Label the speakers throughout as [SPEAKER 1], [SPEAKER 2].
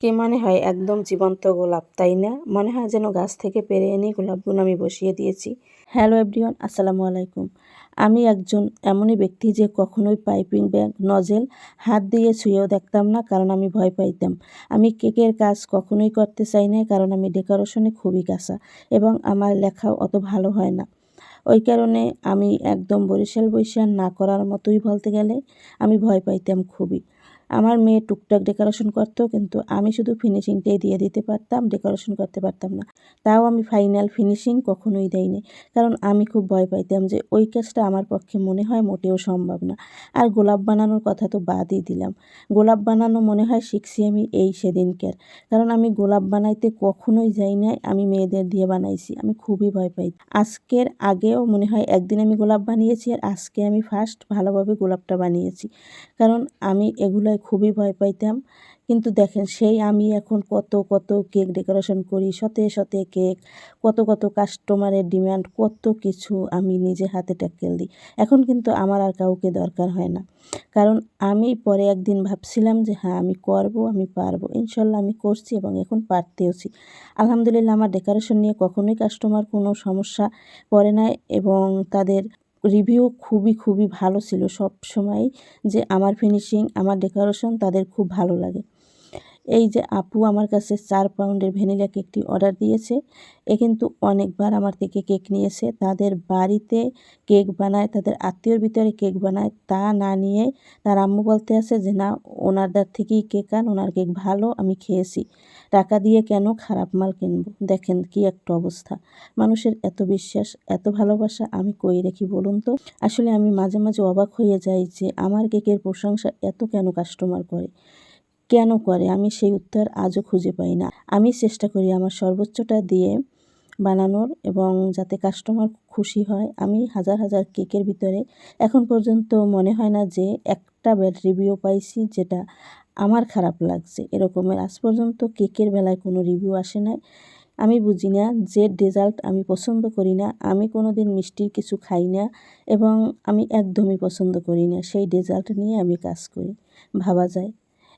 [SPEAKER 1] কি মনে হয়? একদম জীবন্ত গোলাপ, তাই না? মনে হয় যেন গাছ থেকে পেরে এনে গোলাপগুলো আমি বসিয়ে দিয়েছি। হ্যালো এভরিওয়ান, আসসালামু আলাইকুম। আমি একজন এমনই ব্যক্তি যে কখনোই পাইপিং ব্যাগ, নজেল, হাত দিয়ে ছুঁয়েও দেখতাম না, কারণ আমি ভয় পাইতাম। আমি কেকের কাজ কখনোই করতে চাই না কারণ আমি ডেকোরেশনে খুবই কাঁচা এবং আমার লেখাও অত ভালো হয় না। ওই কারণে আমি একদম বরিশাল বৈশাল না করার মতোই বলতে গেলে আমি ভয় পাইতাম খুবই। আমার মেয়ে টুকটাক ডেকোরেশন করতো কিন্তু আমি শুধু ফিনিশিংটাই দিয়ে দিতে পারতাম, ডেকোরেশন করতে পারতাম না। তাও আমি ফাইনাল ফিনিশিং কখনোই দেয়নি কারণ আমি খুব ভয় পাইতাম যে ওই কাজটা আমার পক্ষে মনে হয় মোটেও সম্ভব না। আর গোলাপ বানানোর কথা তো বাদই দিলাম। গোলাপ বানানো মনে হয় শিখছি আমি এই সেদিনকার। কারণ আমি গোলাপ বানাইতে কখনোই যাই না আমি মেয়েদের দিয়ে বানাইছি। আমি খুবই ভয় পাই আজকের আগেও মনে হয় একদিন আমি গোলাপ বানিয়েছি আর আজকে আমি ফার্স্ট ভালোভাবে গোলাপটা বানিয়েছি। কারণ আমি এগুলোয় খুবই ভয় পাইতাম। কিন্তু দেখেন, সেই আমি এখন কত কত কেক ডেকোরেশন করি, শতে শতে কেক, কত কত কাস্টমারের ডিমান্ড, কত কিছু আমি নিজে হাতে ট্যাকেল দিই। এখন কিন্তু আমার আর কাউকে দরকার হয় না। কারণ আমি পরে একদিন ভাবছিলাম যে হ্যাঁ আমি করব, আমি পারব। ইনশাল্লাহ আমি করছি এবং এখন পারতেওছি আলহামদুলিল্লাহ, আমার ডেকোরেশন নিয়ে কখনোই কাস্টমার কোনো সমস্যা পড়ে না এবং তাদের রিভিউ খুবই খুবই ভালো ছিল সব সময় যে আমার ফিনিশিং আমার ডেকোরেশন তাদের খুব ভালো লাগে। এই যে আপু আমার কাছে চার পাউন্ডের ভ্যানিলা কেকটি অর্ডার দিয়েছে, এ কিন্তু অনেকবার আমার থেকে কেক নিয়েছে। তাদের বাড়িতে কেক বানায়, তাদের আত্মীয়র ভিতরে কেক বানায়, তা না নিয়ে তার আম্মু বলতে আছে যে, না, ওনারদার থেকেই কেক আন, ওনার কেক ভালো, আমি খেয়েছি। টাকা দিয়ে কেন খারাপ মাল কিনব? দেখেন কি একটা অবস্থা। মানুষের এত বিশ্বাস, এত ভালোবাসা, আমি কই রেখি বলুন তো? আসলে আমি মাঝে মাঝে অবাক হয়ে যাই যে, আমার কেকের প্রশংসা এত কেন কাস্টমার করে? কেন করে? আমি সেই উত্তর আজও খুঁজে পাই না। আমি চেষ্টা করি আমার সর্বোচ্চটা দিয়ে বানানোর এবং যাতে কাস্টমার খুশি হয়। আমি হাজার হাজার কেকের ভিতরে এখন পর্যন্ত মনে হয় না যে একটা ব্যাড রিভিউ পাইছি যেটা আমার খারাপ লাগছে। এরকমের আজ পর্যন্ত কেকের বেলায় কোনো রিভিউ আসে নাই। আমি বুঝি না যে ডেজার্ট আমি পছন্দ করি না। আমি কোনো দিন মিষ্টির কিছু খাই না এবং আমি একদমই পছন্দ করি না। সেই ডেজার্ট নিয়ে আমি কাজ করি। ভাবা যায়।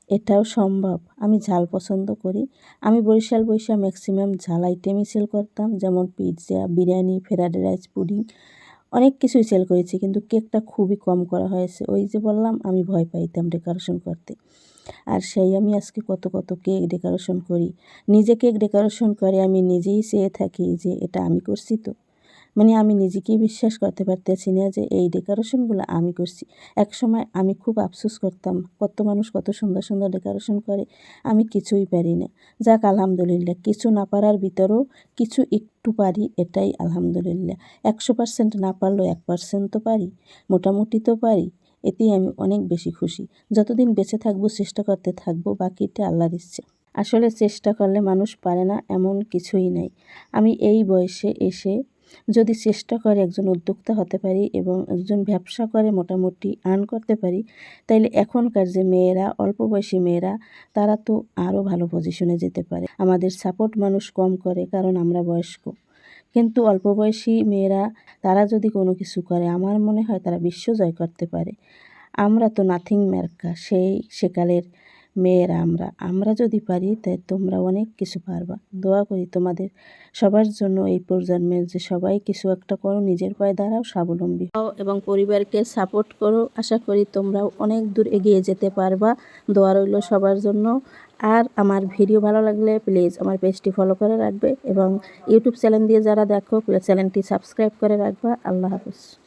[SPEAKER 1] এটাও সম্ভব। আমি ঝাল পছন্দ করি। আমি বরিশাল বৈশা ম্যাক্সিমাম ঝাল আইটেমই সেল করতাম, যেমন pizza biryani fried rice pudding, অনেক কিছুই সেল করেছি, কিন্তু কেকটা খুবই কম করা হয়েছে। ওই যে বললাম, আমি ভয় পাইতাম ডেকোরেশন করতে। আর সেই আমি আজকে কত কত কেক ডেকোরেশন করি। নিজে কেক ডেকোরেশন করে আমি নিজেই চেয়ে থাকি যে এটা আমি করছি তো। মানে আমি নিজেকেই বিশ্বাস করতে পারতেছি না যে এই ডেকোরেশনগুলো আমি করছি। এক সময় আমি খুব আফসোস করতাম, কত মানুষ কত সুন্দর সুন্দর ডেকোরেশন করে, আমি কিছুই পারি না। যাক, আলহামদুলিল্লাহ, কিছু না পারার ভিতরেও কিছু একটু পারি, এটাই আলহামদুলিল্লাহ। একশো পার্সেন্ট না পারলেও এক পার্সেন্ট তো পারি, মোটামুটি তো পারি, এতেই আমি অনেক বেশি খুশি। যতদিন বেঁচে থাকব, চেষ্টা করতে থাকব, বাকিটা আল্লাহর ইচ্ছে। আসলে চেষ্টা করলে মানুষ পারে না, এমন কিছুই নাই। আমি এই বয়সে এসে যদি চেষ্টা করে একজন উদ্যোক্তা হতে পারি এবং একজন ব্যবসা করে মোটামুটি আর্ন করতে পারি, তাইলে এখনকার যে মেয়েরা, অল্প বয়সী মেয়েরা, তারা তো আরও ভালো পজিশনে যেতে পারে। আমাদের সাপোর্ট মানুষ কম করে কারণ আমরা বয়স্ক। কিন্তু অল্প বয়সী মেয়েরা, তারা যদি কোনো কিছু করে, আমার মনে হয় তারা বিশ্ব জয় করতে পারে। আমরা তো নাথিং ম্যার্কা সেই, সেকালের মেয়েরা, আমরা আমরা যদি পারি তাই তোমরা অনেক কিছু পারবা। দোয়া করি তোমাদের সবার জন্য এই প্রজন্মের যে সবাই কিছু একটা করো, নিজের পায়ে দাঁড়াও, স্বাবলম্বী হও এবং পরিবারকে সাপোর্ট করো। আশা করি তোমরাও অনেক দূর এগিয়ে যেতে পারবা। দোয়া রইল সবার জন্য। আর আমার ভিডিও ভালো লাগলে প্লিজ আমার পেজটি ফলো করে রাখবে এবং ইউটিউব চ্যানেল দিয়ে যারা দেখো চ্যানেলটি সাবস্ক্রাইব করে রাখবা। আল্লাহ হাফিজ।